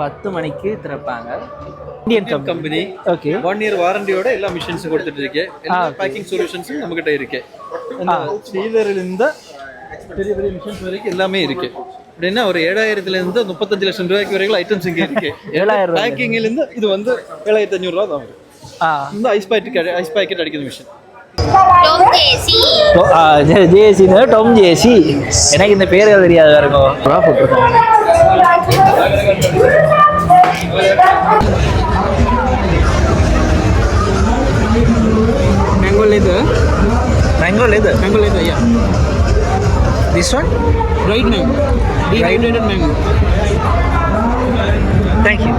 பத்து மணிக்கு திறப்பாங்க. Indian company company okay one year வாரண்டியோட எல்லா மிஷின்ஸும் கொடுத்துட்டு இருக்கு. எல்லா பேக்கிங் சொல்யூஷன்ஸும் நம்ம கிட்ட இருக்கு. சீலர்ல இருந்து பெரிய பெரிய மிஷின்ஸ் வரைக்கும் எல்லாமே இருக்கு. அப்படின்னா ஒரு ஏழாயிரத்துல இருந்து முப்பத்தஞ்சு லட்சம் ரூபாய்க்கு வரைக்கும் ஐட்டம்ஸ் இங்க இருக்கு. ஏழாயிரம் பேக்கிங்ல இருந்து இது வந்து ஏழாயிரத்தி அஞ்சூறு ரூபா தான் வரும். ஆ இந்த ஐஸ் பாக்கெட் ஐஸ் பாக்கெட் அடிக்கிற மிஷின். ஜேசி டொம் ஜேசி எனக்கு இந்த பேர்கள் தெரியாது வேற போட்டிருக்காங்க மேங்கோ leather. மேங்கோ இது mango leather yeah. This one right mango. Dehydrated mango. Thank you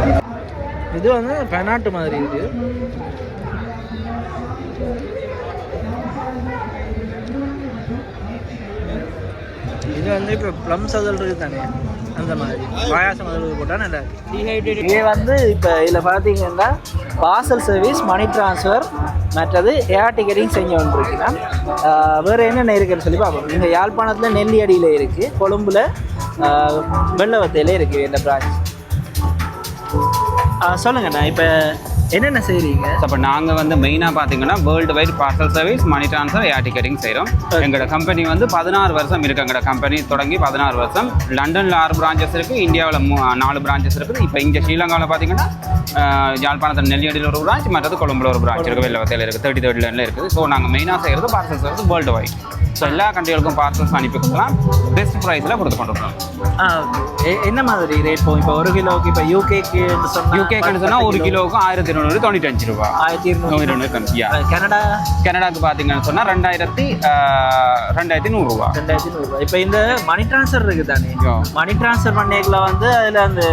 இது வந்து பெனாட்டு மாதிரி இருக்கு இது வந்து இப்போ ப்ளம் சதல் இருக்கு தானே? அந்த மாதிரி. பாயாசம் அதில் போட்டால் நல்லா இது வந்து இப்போ இதில் பார்த்தீங்கன்னா பார்சல் சர்வீஸ் மணி ட்ரான்ஸ்ஃபர் மற்றது ஏர் டிக்கெட்டிங் செஞ்சு வந்துருக்குன்னா வேறு என்னென்ன இருக்குன்னு சொல்லி பார்ப்போம். இங்கே யாழ்ப்பாணத்தில் நெல்லியடியில் இருக்குது கொழும்புல வெள்ளவத்தையில் இருக்குது இந்த பிரான்ச் சொல்லுங்கண்ணா இப்போ என்னென்ன செய்கிறீங்க அப்போ நாங்கள் வந்து மெயினாக பார்த்தீங்கன்னா world wide parcel service money transfer air ticketing செய்கிறோம் எங்களோட கம்பெனி வந்து பதினாறு வருஷம் இருக்குது எங்களோட கம்பெனி தொடங்கி பதினாறு வருஷம். லண்டனில் ஆறு பிரான்ச்சஸ் இருக்குது இந்தியாவில் மூ நாலு பிரான்ச்சஸ் இருக்குது. இப்போ இங்கே ஸ்ரீலங்காவில் பார்த்தீங்கன்னா ஆஹ், யாழ்ப்பாணத்தில் நெல்லியடியில் ஒரு பிரான்ச் மற்றது கொழும்புல ஒரு பிரான்ச் இருக்குது வெள்ளவத்தையில் இருக்குது தேர்ட்டி தேர்ட் லைனில் இருக்குது. ஸோ நாங்கள் மெயினாக செய்கிறது parcel service world wide so எல்லா கண்ட்ரிகளுக்கும் பார்சல்ஸ் அனுப்பி கொடுக்கலாம். பெஸ்ட் ப்ரைஸில் கொடுத்து ஆ எ- என்ன மாதிரி ரேட் போகும்? இப்போ ஒரு கிலோவுக்கு இப்போ யூகேக்கு சொன்னால் யூகேக்கு சொன்னால் ஒரு கிலோவுக்கு ஆயிரத்தி இருநூறு தொண்ணூற்றி அஞ்சு ரூபா. ஆயிரத்தி இருநூறு. கனடா? கனடாக்கு பார்த்தீங்கன்னு சொன்னால் ரெண்டாயிரத்தி ரெண்டாயிரத்தி நூறுரூவா ரெண்டாயிரத்தி நூறுரூவா இப்போ இந்த மணி ட்ரான்ஸ்ஃபர் இருக்குது தானே. மணி ட்ரான்ஸ்ஃபர் பண்ணிக்கல வந்து அதில் அந்த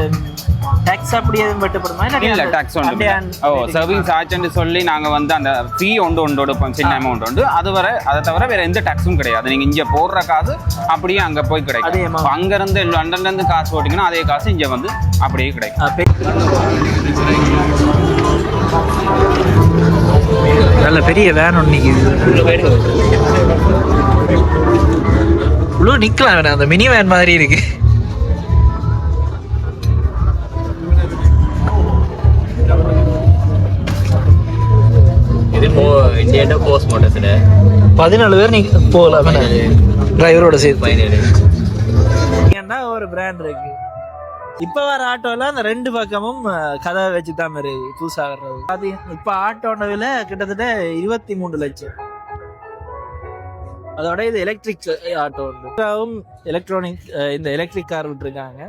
டேக்ஸ் அப்படி எதுவும் வெட்டப்படுமா? இல்ல டாக்ஸ் ஒன்று ஓ சர்வீஸ் சார்ஜ்னு சொல்லி நாங்க வந்து அந்த ஃபீ ஒன்று ஒன்று எடுப்போம் சின்ன அமௌண்ட் உண்டு. அது வர அதை தவிர வேற எந்த டாக்ஸும் கிடையாது. நீங்க இங்க போடுற காசு அப்படியே அங்க போய் கிடைக்கும். அங்க இருந்து லண்டன்ல இருந்து காசு போட்டீங்கன்னா அதே காசு இங்க வந்து அப்படியே கிடைக்கும். நல்ல பெரிய வேன் ஒன்று நிற்கிது இவ்வளோ நிற்கலாம் வேணாம் அந்த மினி வேன் மாதிரி இருக்கு. என்ன கோர்ஸ் மோட்டர்ஸில் பதினாலு பேர் நீங்கள் போகலாம். டிரைவரோட சேர்த்து. பதினேழு ஏன்னா ஒரு பிராண்ட் இருக்கு? இப்போ வர ஆட்டோவில் அந்த ரெண்டு பக்கமும் கதை வச்சு தான் இருக்கு. புதுசாக வர்றது. அது இப்போ ஆட்டோட விலை கிட்டத்தட்ட இருபத்தி மூணு லட்சம். அதோட இது எலக்ட்ரிக் ஆட்டோ உண்டு எலக்ட்ரானிக் இந்த எலக்ட்ரிக் கார் விட்டுருக்காங்க.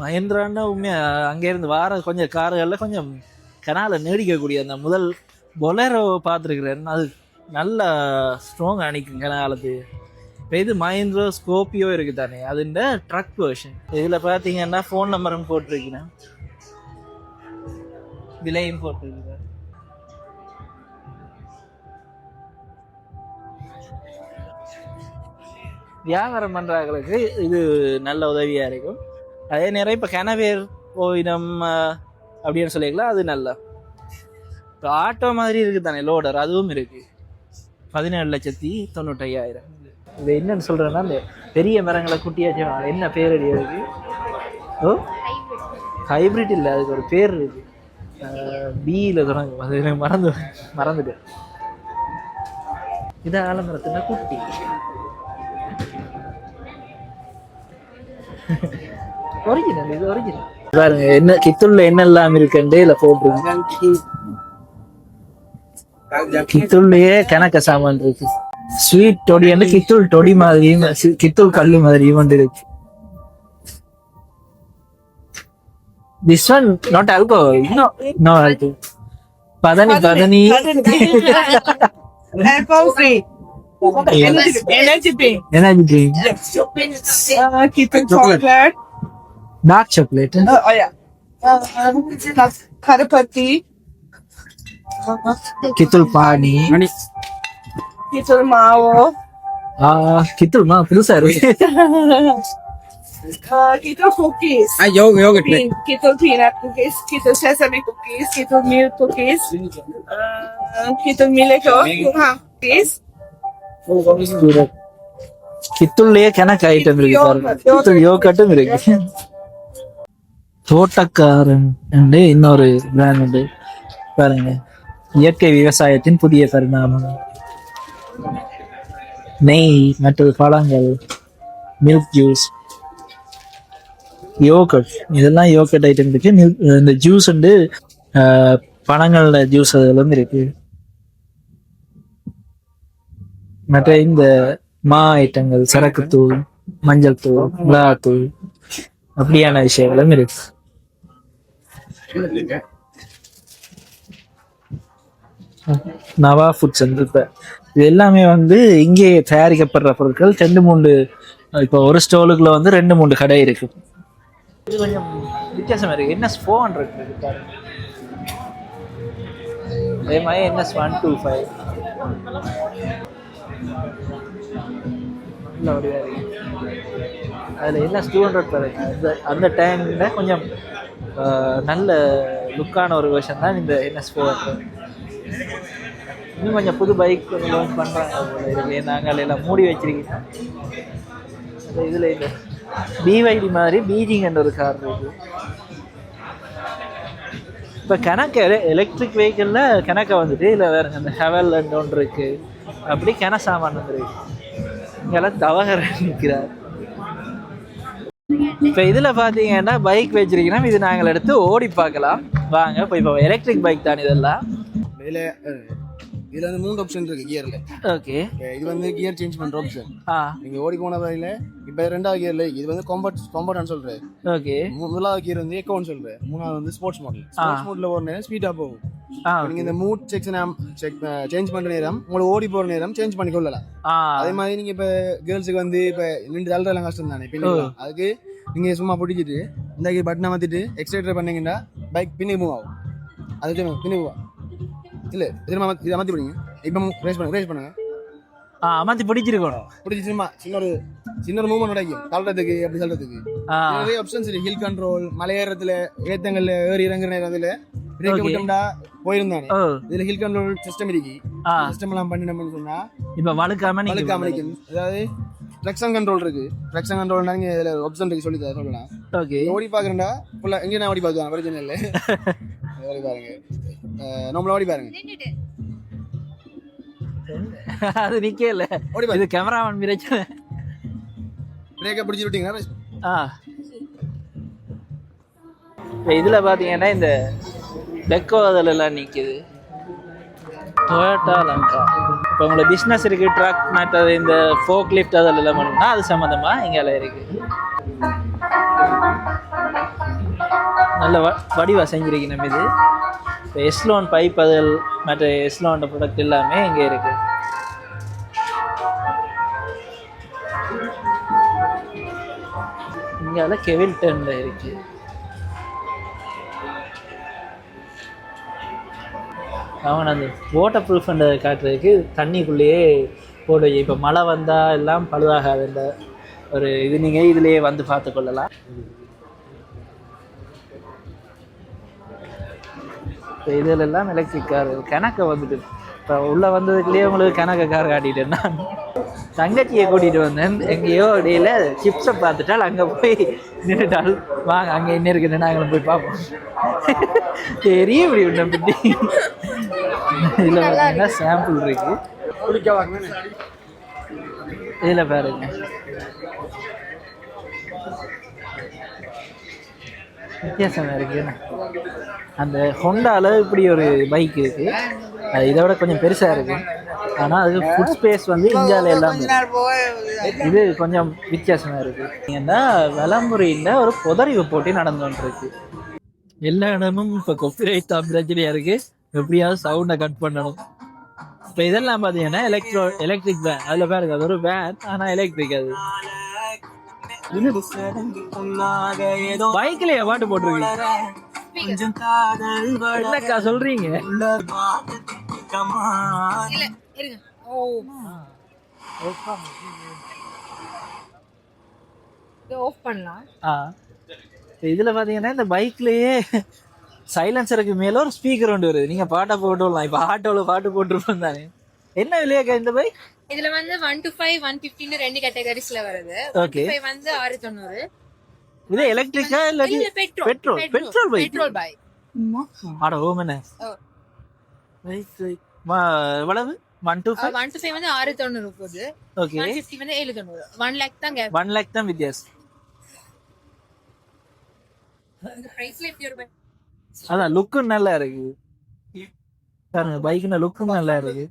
மஹேந்திரான்னா உண்மையா? அங்கேருந்து வார கொஞ்சம் காருகளில் கொஞ்சம் கனால நீடிக்கக்கூடிய அந்த முதல் பொலேரோ பார்த்துருக்குறேன். அது நல்ல ஸ்ட்ராங் அணிக்கும் கனாலத்து இப்போ இது மஹேந்திரோ ஸ்கோப்பியோ இருக்குது தானே அது இந்த ட்ரக் வேர்ஷன் இதில் பார்த்தீங்கன்னா ஃபோன் நம்பரும் போட்டிருக்கிறேன். விலையும் போட்டிருக்கிறேன். வியாபாரம் பண்ணுறவங்களுக்கு இது நல்ல உதவியாக இருக்கும். அதே நேரம் இப்போ கனவேர் ஓயினம் அப்படின்னு சொல்லிக்கலாம் அது நல்லா. இப்போ ஆட்டோ மாதிரி இருக்குது தானே லோடர் அதுவும் இருக்கு. பதினேழு லட்சத்தி தொண்ணூற்றையாயிரம். இது என்னன்னு சொல்கிறேன்னா இந்த பெரிய மரங்களை குட்டியாச்சு என்ன பேர் அடி அதுக்கு ஓ? ஹைப்ரிட் இல்லை அதுக்கு ஒரு பேர் இருக்கு. பியில் தொடங்கும் அது எனக்கு மறந்து மறந்துட்டு இது ஆலமரத்துனா குட்டி. ஒரிஜினல் இது ஒரிஜினல் பாருங்க என்ன கித்துள்ள என்னெல்லாம் இருக்குன்னு இதுல போட்டுருக்கு கித்துள்ளையே கணக்க சாமான் இருக்கு. ஸ்வீட் டொடி வந்து கித்துள் டொடி மாதிரியும் கித்துள் கல்லு மாதிரியும் வந்து இருக்கு. This one not alcohol no no alcohol பதனி பதனி. Energy drink. Energy Uh, Dark chocolate. Oh, oh yeah. Karapati. Kitul Pani. Kitul Mao. Ah, Kitul Ma, pudusa iru. Kitul cookies. Ah, yogurt, yogurt. Pin, kitul peanut cookies, kitul sesame cookies, kitul milk cookies, uh, kitul millet cookies. ಕಿತ್ತುಳ್ಳಿಯ ಕೆನಕ item ಇರುತ್ತೆ ಕಿತ್ತುಳ್ಳಿ yoghurt ಇರುತ್ತೆ தோட்டக்காரன் என்று இன்னொரு brand உண்டு. பாருங்க. இயற்கை விவசாயத்தின் புதிய பரிணாமம். நெய் மற்றது பழங்கள் மில்க் ஜூஸ் யோகட் இதெல்லாம் யோகட் ஐட்டம் இருக்கு. மில்க் இந்த ஜூஸ் வந்து ஆஹ், ஜூஸ் அதெல்லாம் இருக்கு. மற்ற இந்த மா ஐட்டங்கள் சரக்குத்தூள் மஞ்சள் தூள் மிளகாத்தூள் அப்படியான விஷயங்களும் இருக்கு. நவா ஃபுட்ஸ் வந்து இப்போ இது எல்லாமே வந்து இங்கே தயாரிக்கப்படுற பொருட்கள். ரெண்டு மூணு இப்போ ஒரு ஸ்டோலுக்குள்ள வந்து ரெண்டு மூணு கடை இருக்கு. இது கொஞ்சம் வித்தியாசமா இருக்கு. என்எஸ் ஃபோர் ஹண்ட்ரட் இருக்கு? பாருங்க அதே மாதிரி என்எஸ் ஒன் டூ ஃபைவ் நல்ல வடிவாக இருக்கு. அதில் என்ன டூ ஹண்ட்ரட் பாருங்க. அந்த அந்த டைமில் கொஞ்சம் நல்ல லுக்கான ஒரு வருஷன் தான் இந்த என்எஸ் ஃபோர் இன்னும் கொஞ்சம் புது பைக் கொஞ்சம் லான்ச் பண்ணுறாங்க போல இருக்கு. நாங்கள் எல்லாம் மூடி வச்சிருக்கீங்க. இதில் இந்த பிவைடி மாதிரி பீஜிங் ஒரு கார் இருக்குது இப்போ கணக்கு எலக்ட்ரிக் வெஹிக்கிளில் கணக்கை வந்துட்டு இல்லை வேற அந்த ஹெவல் ஒன்று இருக்குது அப்படி கென சாமான் வந்துருக்கு. இங்கெல்லாம் தவகர் நிற்கிறார் இப்போ இதில் பார்த்தீங்கன்னா பைக் வச்சிருக்கீங்கன்னா இது நாங்கள் எடுத்து ஓடி பார்க்கலாம். வாங்க இப்போ இப்போ எலக்ட்ரிக் பைக் தான் இதெல்லாம். இதுல இதுல வந்து மூணு ஆப்ஷன் இருக்கு கியர்ல ஓகே. இது வந்து கியர் சேஞ்ச் பண்ற ஆப்ஷன் ஆ. நீங்க ஓடி போன வரையில இப்ப ரெண்டாவது கியர்ல இது வந்து காம்பட் காம்பட்னு சொல்றேன். ஓகே. முதலாவது கியர் வந்து எக்கோன்னு சொல்றேன். மூணாவது வந்து ஸ்போர்ட்ஸ் மாடல் ஸ்போர்ட்ஸ் மாடல்ல ஒரு நேரம் ஸ்பீடா போகும். நீங்க இந்த மூட் செக்ஷன் செக் சேஞ்ச் பண்ற நேரம் உங்களுக்கு ஓடி போற நேரம் சேஞ்ச் பண்ணி கொள்ளலாம் அதே மாதிரி நீங்க இப்ப கேர்ள்ஸுக்கு வந்து இப்ப நின்று தள்ளுறதுலாம் கஷ்டம் தானே பின்னிக்கலாம் அதுக்கு நீங்க சும்மா பிடிச்சிட்டு இந்த பட்டனை மாத்திட்டு எக்ஸைட்டர் பண்ணீங்கன்னா பைக் பின்னி மூவ் ஆகும். அது பின்னி மூவ் இல்ல திரும்ப இதை மாத்தி பிடிங்க இப்போ ரேஸ் பண்ணுங்க ரேஸ் பண்ணுங்க. ஆ பிடிச்சிருக்கணும். பிடிச்சி சும்மா சின்ன ஒரு சின்ன ஒரு மூவ்மெண்ட் கிடைக்கும் தள்ளுறதுக்கு அப்படி சொல்றதுக்கு நிறைய ஆப்ஷன்ஸ் இருக்கு. ஹில் கண்ட்ரோல் மலையேறத்துல ஏத்தங்கள்ல ஏறி இறங்குற நேரத்துல பிரேக். விட்டோம்டா போயிருந்தானே. இதுல ஹில் கண்ட்ரோல் சிஸ்டம் இருக்கு. சிஸ்டம் எல்லாம் பண்ணினோம்னு சொன்னா இப்போ வழுக்காம நீங்க வழுக்காம நிக்கும் அதாவது ட்ரக்ஷன் கண்ட்ரோல் இருக்கு. ட்ரக்ஷன் கண்ட்ரோல் நீங்க இதுல ஆப்ஷன் இருக்கு சொல்லி சொல்லலாம் ஓகே. ஓடி பாக்குறேன்டா. ஃபுல்லா எங்க நான் ஓடி பாக்குறேன் பிரச்சனை இல்ல. ஓடி பாருங்க. நம்மள ஓடி பாருங்க. அது நிக்கல ஓடி பாருங்க இது கேமராமேன் பிரச்சனை. பிரேக்கை பிடிச்சி விட்டீங்கன்னா ஆ. இதில் பார்த்தீங்கன்னா இந்த டெக்கோ அதில் எல்லாம் நிற்கிது டொயோட்டா லங்கா இப்போ உங்களை பிஸ்னஸ் இருக்குது ட்ரக் மேட்டர் இந்த ஃபோக் லிஃப்ட் அதில் எல்லாம் பண்ணணும்னா அது சம்மந்தமாக இங்கே இருக்கு. நல்ல வ வடிவாக செஞ்சிருக்கு நம்ம இது. இப்போ எஸ்லோன் பைப் அதில் மற்ற எஸ்லோன் ப்ராடக்ட் எல்லாமே இங்கே இருக்குது இங்கே கெவில்டனில் இருக்குது அவன் அந்த வாட்டர் ப்ரூஃப் காட்டுறதுக்கு தண்ணிக்குள்ளேயே போடு. இப்போ மழை வந்தால் எல்லாம் பழுதாகாது இந்த ஒரு இது. நீங்கள் இதுலேயே வந்து பார்த்து கொள்ளலாம் இப்போ இதிலெல்லாம் எலக்ட்ரிக் கார் கணக்கை வந்துட்டு இப்போ உள்ளே வந்ததுக்குள்ளேயே உங்களுக்கு கணக்க கார் காட்டிட்டேன் நான். தங்கச்சியை கூட்டிகிட்டு வந்தேன். எங்கேயோ இடையில சிப்ஸை பார்த்துட்டால் அங்கே போய் நின்றுட்டால். வாங்க அங்கே என்ன இருக்குன்னு நாங்களும் போய் பார்ப்போம். பெரிய இப்படி உன்னை பிடி இதில் பார்த்தீங்கன்னா சாம்பிள் இருக்கு. இதில் பாருங்க வித்தியாசமா இருக்கு அந்த ஹொண்டால இப்படி ஒரு பைக் இருக்கு. அது இதை விட கொஞ்சம் பெருசா இருக்கு. ஆனா அது ஃபுட் ஸ்பேஸ் வந்து இந்தியாவில் எல்லாம். இது கொஞ்சம் வித்தியாசமா இருக்கு. ஏன்னா விளம்புரியில் ஒரு புதறிவு போட்டி நடந்து கொண்டிருக்கு எல்லா இடமும் இப்போ கொப்பிரைட் தான் பிரச்சனையா இருக்கு. எப்படியாவது சவுண்டை கட் பண்ணணும். இப்போ இதெல்லாம் பார்த்தீங்கன்னா எலக்ட்ரோ எலக்ட்ரிக் வேன் அதில் பாருங்க அது ஒரு வேன் ஆனால் எலக்ட்ரிக் அது. பைக்லயே பாட்டு போட்டிருக்கீங்க. என்னக்கா சொல்றீங்க? இதில் பார்த்தீங்கன்னா இந்த பைக்லேயே சைலன்சருக்கு மேலே ஒரு ஸ்பீக்கர் ஒன்று வருது. நீங்கள் பாட்டை போட்டு விடலாம். இப்போ ஆட்டோவில் பாட்டு போட்டுருப்போம் தானே. என்ன விலையாக்கா இந்த பைக் இதுல வந்து ஒன் டு ஃபைவ் ஒன் ஃபிஃப்டின்னு ரெண்டு கேட்டகரிஸ்ல வருது. ஃபைவ் வந்து ஆறு தொண்ணூறு இது எலக்ட்ரிக்கா இல்ல petrol petrol petrol bike petrol bike ஆட ஓமனே எவ்வளவு? One two five one two five வந்து ஆறு தொண்ணூறு போகுது. ஓகே ஒன் ஃபிஃப்டி வந்து ஏழு தொண்ணூறு ஒன் லேக் தான் ஒன் லேக் தான் வித்தியாசம். இந்த பிரைஸ்ல எப்படி ஒரு அதான் லுக்கும் நல்லா இருக்கு. பாருங்க பைக்குன லுக்கும் நல்லா இருக்கு.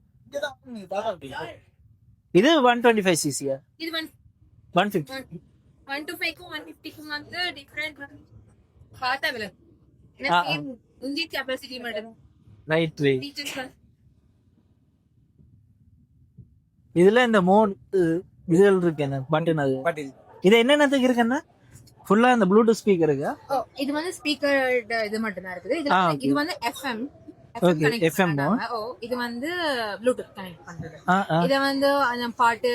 இது ஒன் டுவெண்ட்டி ஃபைவ் சிசியா இது one one fifty one two ஃபைவ்க்கும் one ஃபிஃப்டிக்கும் வந்து டிஃப்ரெண்ட் பார்த்தா விலை. இன்ஜின் கெப்பாசிட்டி மட்டும். ரைட் இதுல இந்த மோட் இதுகள் இருக்கு என்ன? பட்டன் அது. இது என்னென்னதுக்கு இருக்குன்னா ஃபுல்லா இந்த ப்ளூடூத் ஸ்பீக்கர் இருக்கா? இது வந்து ஸ்பீக்கர் இது மட்டும் தான் இருக்குது இது வந்து- எஃப்எம் Okay, FM -ஓ? ஓ இது வந்து ப்ளூடூத் கனெக்ட் பண்றது. இத வந்து அந்த பாட்டு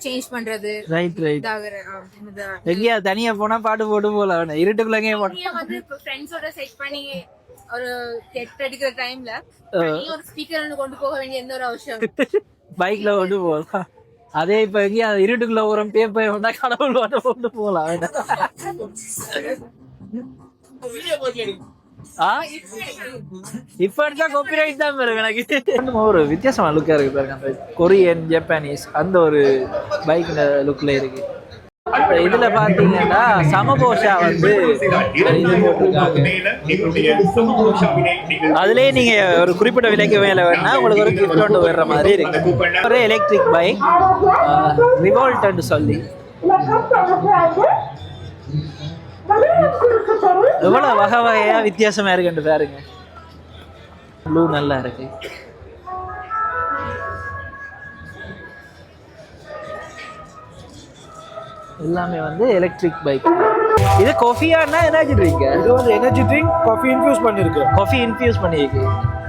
சேஞ்ச் பண்றது. ரைட் ரைட் எங்கேயா தனியா போனா பாட்டு போட்டு போலாம் இருட்டுக்குள்ள எங்கேயும் போனா? வந்து ஃப்ரெண்ட்ஸோட செட் பண்ணி ஒரு கெட் அடிக்கிற டைம்ல ஒரு ஸ்பீக்கர் கொண்டு போக வேண்டிய எந்த ஒரு அவசியம்? பைக்ல கொண்டு போகலாம். அதே இப்ப எங்கேயா இருட்டுக்குள்ள உரம் பேப்பர் வந்தா கடவுள் பாட்டு போட்டு போகலாம். ஆ? இப்ப எடுத்தா காப்பிரைட் தான் பாருங்க எனக்கு. ஒரு வித்தியாசமான லுக்கா இருக்கு பாருங்க. அந்த கொரியன் ஜப்பானீஸ் அந்த ஒரு பைக் லுக்ல இருக்கு. இதுல பாத்தீங்கன்னா சமபோஷா வந்து அதுலயே நீங்க ஒரு குறிப்பிட்ட விலைக்கு மேல வேணா உங்களுக்கு ஒரு கிஃப்ட் ஒன்று வர்ற மாதிரி இருக்கு. ஒரு எலக்ட்ரிக் பைக் ரிவால்ட்னு சொல்லி. எவ்வளவு வகை வகையா வித்தியாசமா இருக்குன்னு பாருங்க. ப்ளூ நல்லா இருக்கு. எல்லாமே வந்து எலக்ட்ரிக் பைக் இது காஃபியானா எனர்ஜி ட்ரிங்க் இது வந்து எனர்ஜி ட்ரிங்க் காஃபி இன்ஃபியூஸ் பண்ணிருக்கு. காஃபி இன்ஃபியூஸ் பண்ணிருக்கு.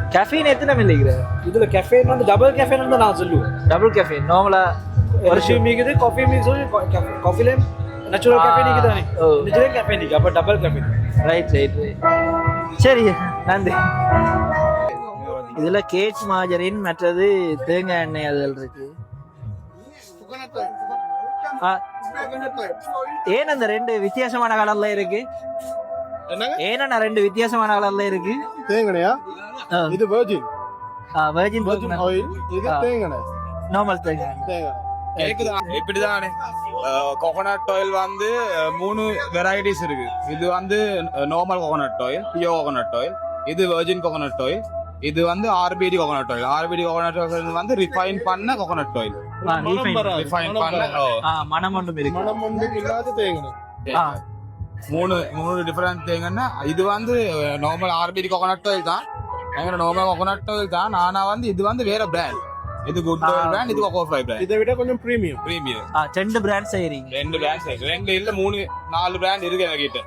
கஃபீன் எத்தனை மில்லிகிற இதுல கெஃபேன் வந்து டபுள் கெஃபேன் வந்து நான் சொல்லுவேன். டபுள் கஃபீன் நார்மலா வருஷம். மீக்குது காஃபி மீக்ஸ் காஃபில நேச்சுரல் கெஃபே நீக்கு தானே. ஓ. இதுல கெஃபே நீக்கு அப்ப double cafe right right right சரி நன்றி. இதுல கேக் மாஜரின் மற்றது தேங்காய் எண்ணெய் அதில் இருக்கு. ஆ, ஏன் அந்த ரெண்டு வித்தியாசமான கலர்ல இருக்கு? என்னங்க? ஏன்னா ரெண்டு வித்தியாசமான கலர்ல இருக்கு? தேங்கனையா இது வெர்ஜின் வெர்ஜின் வெர்ஜின் ஆயில் இது. தேங்கனை நார்மல். தேங்கனை இப்படிதான். கோகோனட் ஆயில் வந்து மூணு வெரைட்டிஸ் இருக்கு. இது வந்து நார்மல் கோகோனட் ஆயில் பியோ கோகோனட் ஆயில் இது வெர்ஜின் கோகோனட் ஆயில் இது வந்து RBD coconut oil RBD coconut oil வந்து ரிஃபைன் பண்ண கோகோனட் ஆயில். ரிஃபைன் பண்ண மனம் ஒன்றும் இருக்கு. மனம் ஒன்றும் இல்லாத தேங்கனை ஆ, மூணு மூணு டிஃபரெண்ட் தேங்கன்னா இது வந்து நார்மல் ஆர்பிடி கோகோனட் ஆயில் தான். எங்க நார்மல் கோகோனட் ஆயில் தான். ஆனா வந்து இது வந்து வேற பிராண்ட் இது குட் பிராண்ட் இது கோகோ ஃப்ரை பிராண்ட் இதை விட கொஞ்சம் பிரீமியம் பிரீமியம் ரெண்டு பிராண்ட் செய்றீங்க. ரெண்டு பிராண்ட் ரெண்டு இல்ல மூணு நாலு பிராண்ட் இருக்கு எங்ககிட்ட.